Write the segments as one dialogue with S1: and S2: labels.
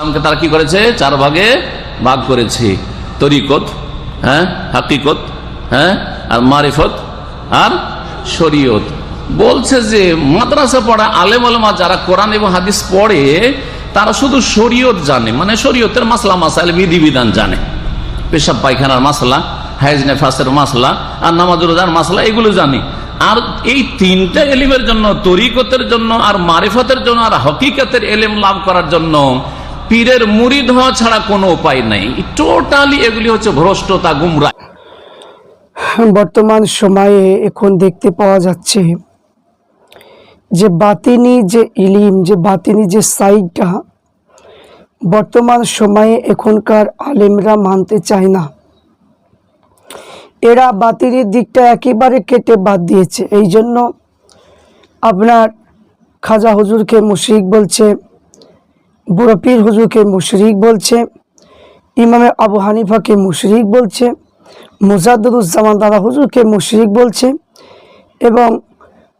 S1: ইসলামকে তারা কি করেছে? চার ভাগে ভাগ করেছে। তরিকত হ্যাঁ হাকিকত হ্যাঁ আর মারিফত, আর শরীয়ত। বলছে যে, মাদ্রাসা পড়া আলেম আলমা যারা কোরআন এবং হাদিস পড়ে, তারা শুধু শরীয়ত জানে। মানে শরীয়তের মাসলা মাসাইল, বিধিবিধান জানে। পেশাব পায়খানার মাসলা, হাইজ নেফাসের মাসলা, আর নামাজ রোজার মাসলা, এগুলো জানে। আর এই তিনটা এলিমের জন্য, তরিকতের জন্য, আর মারিফতের জন্য, আর হকিকতের এলেম লাভ করার জন্য পীরের মুরিদ হওয়া ছাড়া কোনো উপায় নাই। টোটালি এগুলি হচ্ছে ভ্রষ্টতা গুমরা
S2: বর্তমান সময়ে এখন দেখতে পাওয়া যাচ্ছে যে বাতিনি যে ইলিম, যে বাতিনি যে সাইডটা বর্তমান সময়ে এখনকার আলেমরা মানতে চায় না। এরা বাতিনির দিকটা একেবারে কেটে বাদ দিয়েছে। এই জন্য আপনার খাজা হুজুরকে মুশিক বলছে বুড়ো পীর হুজুরকে মুশরিক বলছে ইমামে আবু হানিফাকে মুশরিক বলছে মুজাদুজ্জামান দাদা হুজুরকে মুশরিক বলছে এবং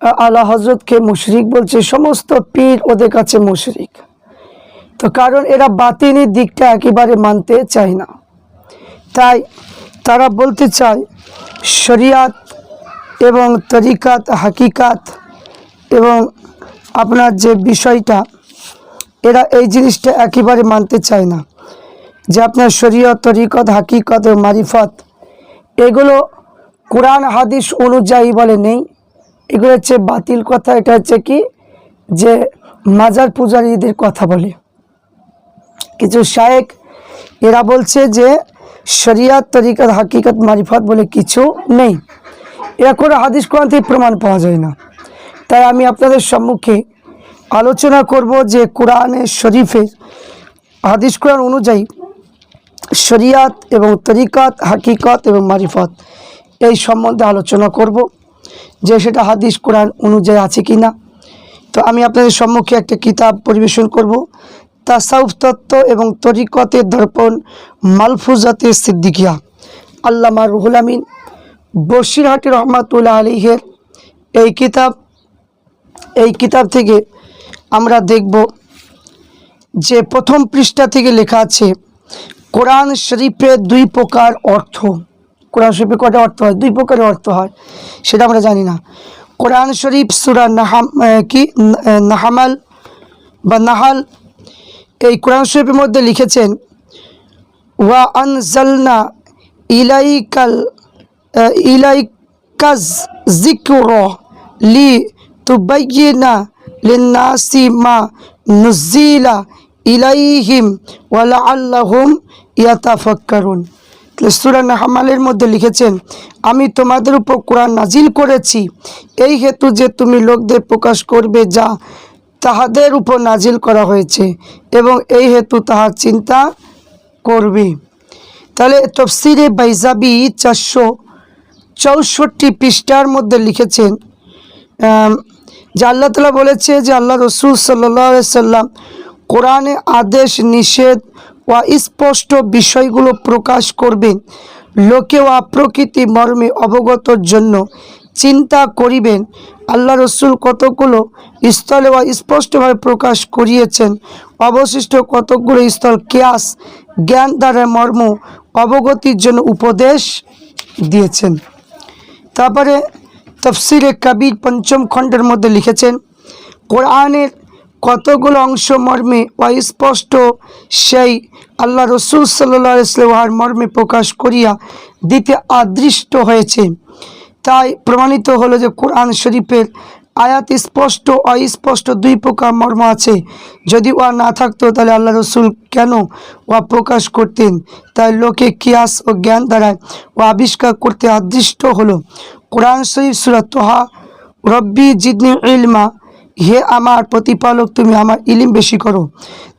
S2: আহ, আলা হজরতকে মুশরিক বলছে সমস্ত পীর ওদের কাছে মুশরিক। তো কারণ এরা বাতিনি দিকটা একেবারে মানতে চায় না। তাই তারা বলতে চায় শরিয়াত এবং তরিকাত হাকিকাত এবং আপনার যে বিষয়টা এরা এই জিনিসটা একেবারে মানতে চায় না যে আপনার শরীয়ত, তরিকত, হাকিকত ও মারিফত, এগুলো কোরআন, হাদিস অনুযায়ী বলে নেই। এগুলো হচ্ছে বাতিল কথা, এটা হচ্ছে কি? যে মাজার পূজারীদের কথা বলে। কিছু শায়েক এরা বলছে যে শরিয়াত, তরিকত, হাকিকত, মারিফত বলে কিছু নেই। এরা কোনো হাদিস কোরআন থেকে প্রমাণ পাওয়া যায় না। তাই আমি আপনাদের সম্মুখে আলোচনা করব যে কোরআনের শরীফের হাদিস কোরআন অনুযায়ী শরিয়াত এবং তরিকাত, হাকিকত এবং মারিফত এই সম্বন্ধে আলোচনা করব যে সেটা হাদিস কোরআন অনুযায়ী আছে কি না তো আমি আপনাদের সম্মুখে একটা কিতাব পরিবেশন করব। তাসাউফ তত্ত্ব এবং তরিকতের দর্পণ মালফুজাতে সিদ্দিকিয়া। আল্লামা রুহুল আমিন বসিরহাটি রহমাতুল্লাহ আলীহের এই কিতাব এই কিতাব থেকে আমরা দেখব যে প্রথম পৃষ্ঠা থেকে লেখা আছে, কোরআন শরীফের দুই প্রকার অর্থ। কোরআন শরীফে কটা অর্থ হয়? দুই প্রকারের অর্থ হয়, সেটা আমরা জানি না। কোরআন শরীফ সুরা নাহাম কি? নাহামাল বা নাহাল, এই কোরআন শরীফের মধ্যে লিখেছেন, ওয়া আনজালনা ইলাইকাল ইলাইকাজ জিক্র লি তুবাইয়িনা লিন্নাসি মা নুজিলা ইলাইহিম ওয়া লাআল্লাহুম ইয়াতাফাক্কারুন তাহলে সূরা নাহমালের মধ্যে লিখেছেন, আমি তোমাদের উপর কোরআন নাজিল করেছি। এই হেতু যে তুমি লোকদের প্রকাশ করবে যা তাহাদের উপর নাজিল করা হয়েছে এবং এই হেতু তাহার চিন্তা করবে। তাহলে তফসিরে বাইজাবি চারশো চৌষট্টি পৃষ্ঠার মধ্যে লিখেছেন যে আল্লাহ তালা বলেছে যে আল্লাহ রসুল সাল্লাহ সাল্লাম কোরআনে আদেশ, নিষেধ ও স্পষ্ট বিষয়গুলো প্রকাশ করবেন। লোকে ও প্রকৃতি মর্মে অবগতর জন্য চিন্তা করিবেন। আল্লাহ রসুল কতগুলো স্থলে বা স্পষ্টভাবে প্রকাশ করিয়েছেন? অবশিষ্ট কতকগুলো স্থল কেয়াস, জ্ঞান দ্বারা মর্ম, অবগতির জন্য উপদেশ দিয়েছেন। তারপরে তফসিরে কবির পঞ্চম খণ্ডের মধ্যে লিখেছেন, কোরআনের কতগুলো অংশ মর্মে অস্পষ্ট, সেই আল্লাহ রসুল সাল্লাহ ইসলাম মর্মে প্রকাশ করিয়া দিতে আদৃষ্ট হয়েছে। তাই প্রমাণিত হলো যে কোরআন শরীফের আয়াত স্পষ্ট, অস্পষ্ট, দুই প্রকার মর্ম আছে। যদি ওয়া না থাকতো, তাহলে আল্লাহ রসুল কেন ওয়া প্রকাশ করতেন? তাই লোকে কিয়াস ও জ্ঞান দ্বারায় ও আবিষ্কার করতে আদৃষ্ট হলো। কোরআন শরীফ সুরাত তোহা, রব্বি জিদনি ইলমা হে আমার প্রতিপালক, তুমি আমার ইলিম বেশি করো।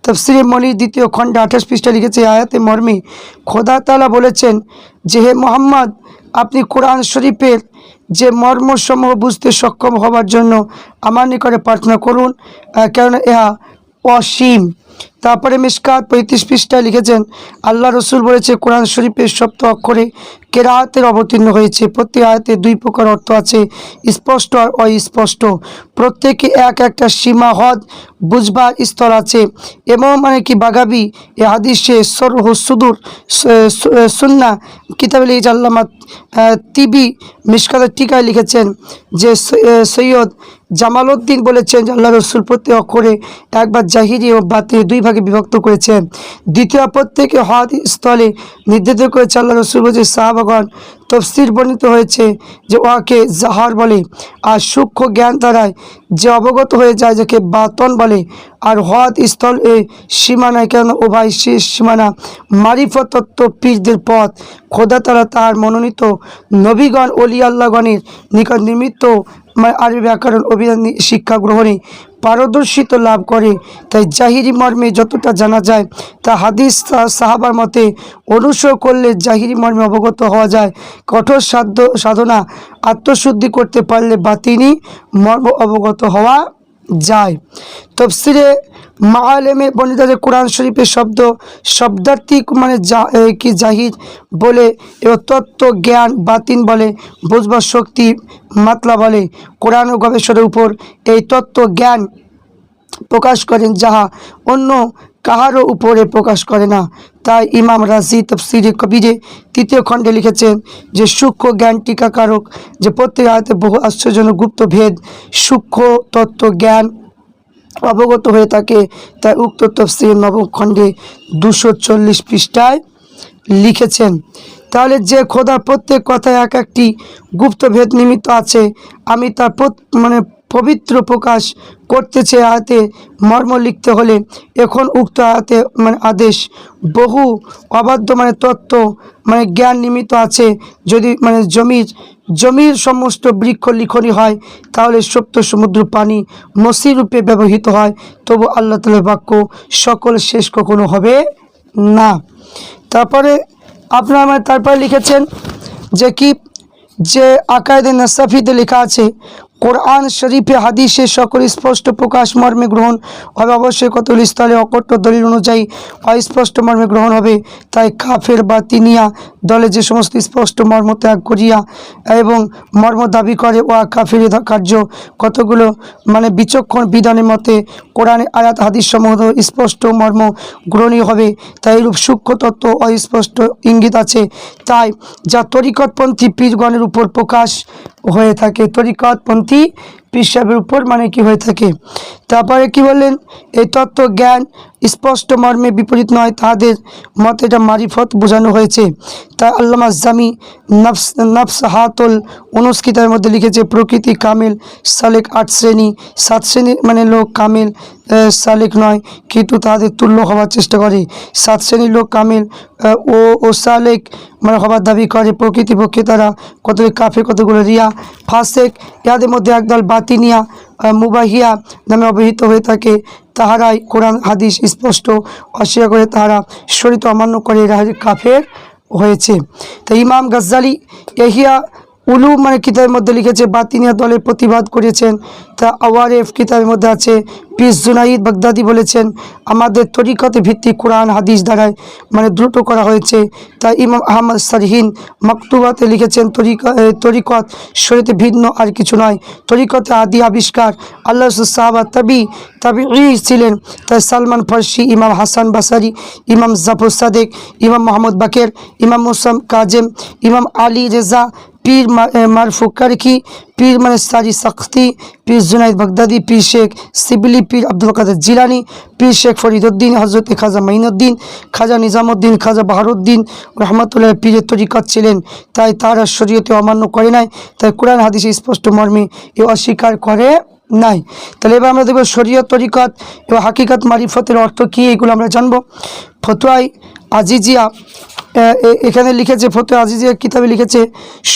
S2: তফসিরে মনির দ্বিতীয় খণ্ডে আঠাশ পৃষ্ঠা লিখেছে আয়াতে মর্মে, খোদা তালা বলেছেন যে, হে মোহাম্মদ, আপনি কোরআন শরীফের যে মর্মসমূহ বুঝতে সক্ষম হবার জন্য আমার নিকটে প্রার্থনা করুন কেননা ইহা অসীম। তারপরে মিসকাত পঁয়ত্রিশ পৃষ্ঠায় লিখেছেন, আল্লাহ রসুল বলেছে, কোরআন শরীফের সপ্ত অক্ষরে কেরাতের অবতীর্ণ হয়েছে। প্রতি আয়াতে দুই প্রকার অর্থ আছে, স্পষ্ট আর অস্পষ্ট। প্রত্যেকে এক একটা সীমা, হদ বুঝবার স্তর আছে। এবং মানে কি বাগাবি এ হাদিসে সরহ সুদূর সুন্না কিতাবে লিখেছে আল্লামা তিবি মিসকাতের টিকায় লিখেছেন যে সৈয়দ জামালউদ্দিন বলেছেন আল্লাহ রসুল প্রতি অক্ষরে একবার জাহিরি ও দুই ভাগে বিভক্ত করেছেন। দ্বিতীয় প্রত্যেকে হদ স্থলে নির্ধারিত করেছে আল্লাহ রসুল বলছে সাহাবাগণ তফসির বর্ণিত হয়েছে যে ওয়াকে জাহার বলে আর সূক্ষ্ম জ্ঞান দ্বারায় যে অবগত হয়ে যায় যাকে বাতন বলে আর হদ স্থল এ সীমানায় কেন উভয় শেষ সীমানা মারিফত তত্ত্ব পীরদের পথ। খোদা তারা তার মনোনীত নবীগণ অলি আল্লাহগণের নিকট মানে আরবি ব্যাকরণ অভিধান শিক্ষা গ্রহণে পারদর্শিত লাভ করে। তাই জাহিরি মর্মে যতটা জানা যায়, তা হাদিস সাহাবার মতে অনুসরণ করলে জাহিরি মর্মে অবগত হওয়া যায়। কঠোর সাধ্য, সাধনা, আত্মশুদ্ধি করতে পারলে বাতিনি মর্ম অবগত হওয়া যায়। তফসিরে মাআলেমে বর্ণিত যে কোরআন শরীফের শব্দ, শব্দার্থিক মানে যা কি জাহিদ বলে তত্ত্ব, জ্ঞান বাতিন বলে, বুঝবার শক্তি, মাতলা বলে। কোরআন ও গবেষণার উপর এই তত্ত্ব জ্ঞান প্রকাশ করেন যাহা অন্য কাহারও উপরে প্রকাশ করে না। তাই ইমাম রাজি তফসিরে কবিরে তৃতীয় খণ্ডে লিখেছেন যে, সূক্ষ্ম জ্ঞান টিকাকারক যে প্রত্যেক আয়তে বহু আশ্চর্যজনক গুপ্ত ভেদ সূক্ষ্ম তত্ত্ব জ্ঞান অবগত হয়ে থাকে, তাই উক্ত তফসিল নবম খণ্ডে দুশো চল্লিশ পৃষ্ঠায় লিখেছেন। তাহলে যে খোদা প্রত্যেক কথায় এক একটি গুপ্তভেদ নিমিত্ত আছে, আমি তার মানে পবিত্র প্রকাশ করতেছে আয়াতে মর্ম লিখতে হলে এখন উক্ত আয়াতে মানে আদেশ, বহু অবাধ্য মানে তত্ত্ব মানে জ্ঞান নিমিত্ত আছে। যদি মানে জমির জমির সমস্ত বৃক্ষ লিখনি হয়, তাহলে সপ্ত সমুদ্র পানি মসি রূপে ব্যবহৃত হয়। তবু আল্লাহ তালের বাক্য, সকল শেষ কখনো হবে না। তারপরে আপনার মানে তারপরে লিখেছেন যে কি? যে আকায়দে নাসাফিতে লেখা আছে কোরআন শরীফে হাদিসে সকল স্পষ্ট প্রকাশ মর্মে গ্রহণ হবে। অবশ্যই কতগুলি স্থলে অকট্ট দলিল অনুযায়ী অস্পষ্ট মর্মে গ্রহণ হবে। তাই কাফের বা তিনিয়া দলে যে সমস্ত স্পষ্ট মর্ম ত্যাগ করিয়া এবং মর্ম দাবি করে ও কাফের কার্য। কতগুলো মানে বিচক্ষণ বিধানের মতে কোরআনে আয়াত, হাদিস সমূহ স্পষ্ট মর্ম গ্রহণীয় হবে। তাই এরূপ সূক্ষ্ম তত্ত্ব অস্পষ্ট ইঙ্গিত আছে। তাই যা তরিকতপন্থী পীরগণের উপর প্রকাশ হয়ে থাকে। তরিকতপন্থী পিসাবের উপর মানে কি হয়ে থাকে? তারপরে কি বললেন? এই তত্ত্ব জ্ঞান স্পষ্ট মর্মে বিপরীত নয়, তাহাদের মতে এটা মারিফত বোঝানো হয়েছে। তাই আল্লামা জামি নফস নফস হাতল অনুষ্কিতার মধ্যে লিখেছে, প্রকৃতি কামেল, সালেক আট শ্রেণি, সাত শ্রেণির মানে লোক কামেল সালেক নয়, কিন্তু তাদের তুল্য হওয়ার চেষ্টা করে। সাত শ্রেণির লোক কামেল ও ও সালেক মানে হবার দাবি করে প্রকৃতি পক্ষে তারা কতগুলো কাফে কতগুলো রিয়া, ফাসেক, ইহাদের মধ্যে একদল বাতিনিয়া মুবাহিয়া নামে অবহিত হয়ে থাকে। তাহারাই কোরআন, হাদিস স্পষ্ট, অস্বীকার করে তাহারা শরীত অমান্য করে কাফের হয়েছে। তো ইমাম গজ্জালি এহিয়া উলু মানে কিতাবের মধ্যে লিখেছে, বাতিনিয়া দলের প্রতিবাদ করেছেন। তা আওয়ারেফ কিতাবের মধ্যে আছে পিস জুনাইদ বাগদাদি বলেছেন, আমাদের তরিকতে ভিত্তিক কোরআন, হাদিস দ্বারায় মানে দ্রুত করা হয়েছে। তা ইমাম আহমদ সারহিন মকতুবাতে লিখেছেন, তরিকা তরিকত শরীতে ভিন্ন আর কিছু নয়। তরিকতে আদি আবিষ্কার, আল্লাহ সাহাবা তাবি তাবি ছিলেন। তাই সালমান ফার্সি, ইমাম হাসান বাসারি, ইমাম জাফর সাদেক, ইমাম মোহাম্মদ বাকের, ইমাম মুসাম কাজেম, ইমাম আলী রেজা পীর মা- এ, মারফুক কারকি পীর মানে সারি সখতি পীর জুনাইদ বাগদাদি পীর শেখ সিবিলি পীর আব্দুল কাদের জিলানি পীর শেখ ফরিদুদ্দিন হজরত খাজা মাইনুদ্দিন খাজা নিজামুদ্দিন খাজা বাহারুদ্দিন রহমতুল্লাহ পীরের তরিকত ছিলেন। তাই তারা শরীয়তে অমান্য করে নাই। তাই কোরআন হাদিসে স্পষ্ট মর্মে এ অস্বীকার করে নাই। তাহলে এবার আমরা দেখব শরীয়ত তরিকত এবং হাকিকত মারিফতের অর্থ কী এগুলো আমরা জানব। ফতোয়াই আজিজিয়া এখানে লিখেছে, ফতে আজিজিয়া কিতাবে লিখেছে,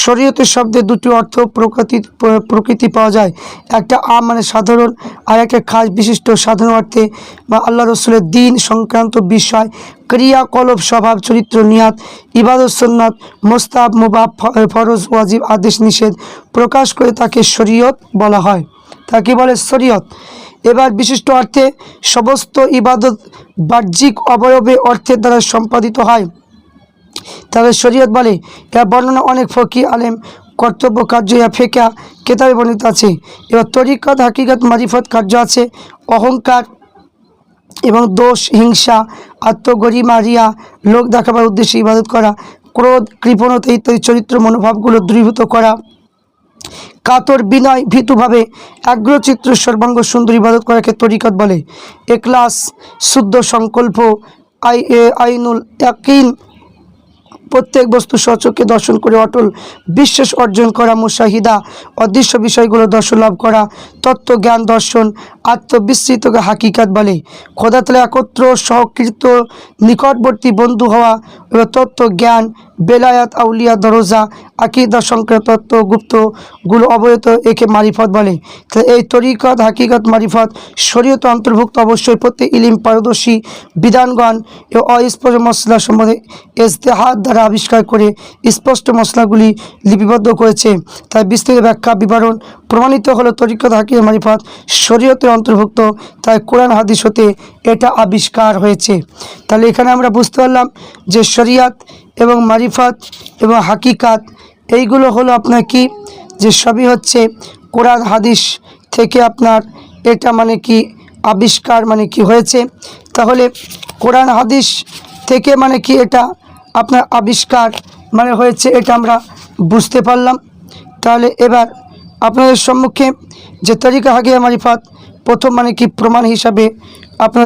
S2: শরীয়তের শব্দে দুটি অর্থ প্রকৃতি প্রকৃতি পাওয়া যায়। একটা আম মানে সাধারণ, আর একটা খাস বিশিষ্ট সাধারণ অর্থে বা আল্লাহ রসুলের দিন সংক্রান্ত বিষয়, ক্রিয়াকলাপ, স্বভাব, চরিত্র, নিয়াত, ইবাদত সন্ন্যত মোস্তাব মুবাব ফরজ, ওয়াজিব, আদেশ, নিষেধ প্রকাশ করে তাকে শরীয়ত বলা হয়। তাকে বলে শরীয়ত। এবার বিশিষ্ট অর্থে সমস্ত ইবাদত বাহ্যিক অবয়বে অর্থের দ্বারা সম্পাদিত হয়। তবে শরীয়ত বলে, এর বর্ণনা অনেক ফকি আলেম, কর্তব্য, কার্য ইয়া ফেকা কেতাবে বর্ণিত আছে। এবার তরিকত, হাকিকত, মারিফত কার্য আছে। অহংকার এবং দোষ, হিংসা, আত্মগরিমা, রিয়া, লোক দেখাবার উদ্দেশ্যে ইবাদত করা, ক্রোধ, কৃপণতা ইত্যাদি চরিত্র মনোভাবগুলো দূরীভূত করা। কাতর বিনয় ভীতুভাবে আগ্রচিত্র সর্বাঙ্গ সুন্দরী ইবাদত করাকে তরিকত বলে। এক্লাস শুদ্ধ সংকল্প, আই এ আইনুল একইন প্রত্যেক বস্তু সচকে দর্শন করে অটল বিশ্বাস অর্জন করা মুশাহিদা। অদৃশ্য বিষয়গুলো দর্শন লাভ করা তত্ত্ব জ্ঞান দর্শন আত্মবিস্তৃতকে হাকিকাত বলে। খোদাতলা একত্র সহকৃত নিকটবর্তী বন্ধু হওয়া এবং তত্ত্ব জ্ঞান বেলায়াত, আউলিয়া, দরজা, আকিদা সংক্রান্ত তত্ত্ব গুপ্তগুলো অবহিত একে মারিফত বলে। এই তরিকত, হাকিকত, মারিফত শরীয়ত অন্তর্ভুক্ত অবশ্যই প্রত্যেক ইলিম, পারদর্শী বিধানগণ ও অস্পষ্ট মশলা সম্বন্ধে ইজতেহাদ দ্বারা আবিষ্কার করে স্পষ্ট মশলাগুলি লিপিবদ্ধ করেছে। তাই বিস্তৃত ব্যাখ্যা, বিবরণ প্রমাণিত হলো তরিকত হাকিম মারিফত শরীয়তের অন্তর্ভুক্ত। তাই কোরআন হাদিস হতে এটা আবিষ্কার হয়েছে। তাহলে এখানে আমরা বুঝতে পারলাম যে শরিয়াত এবং মারিফাত এবং হাকিকাত, এইগুলো হলো আপনার কি? যে সবই হচ্ছে কোরআন হাদিস থেকে আপনার এটা মানে কি? আবিষ্কার মানে কি হয়েছে? তাহলে কোরআন হাদিস থেকে মানে কি এটা আপনার আবিষ্কার মানে হয়েছে এটা আমরা বুঝতে পারলাম। তাহলে এবার আপনাদের সম্মুখে যে তরিকা হাগিয়া মারিফাত প্রথম মানে কি প্রমাণ হিসাবে আপনার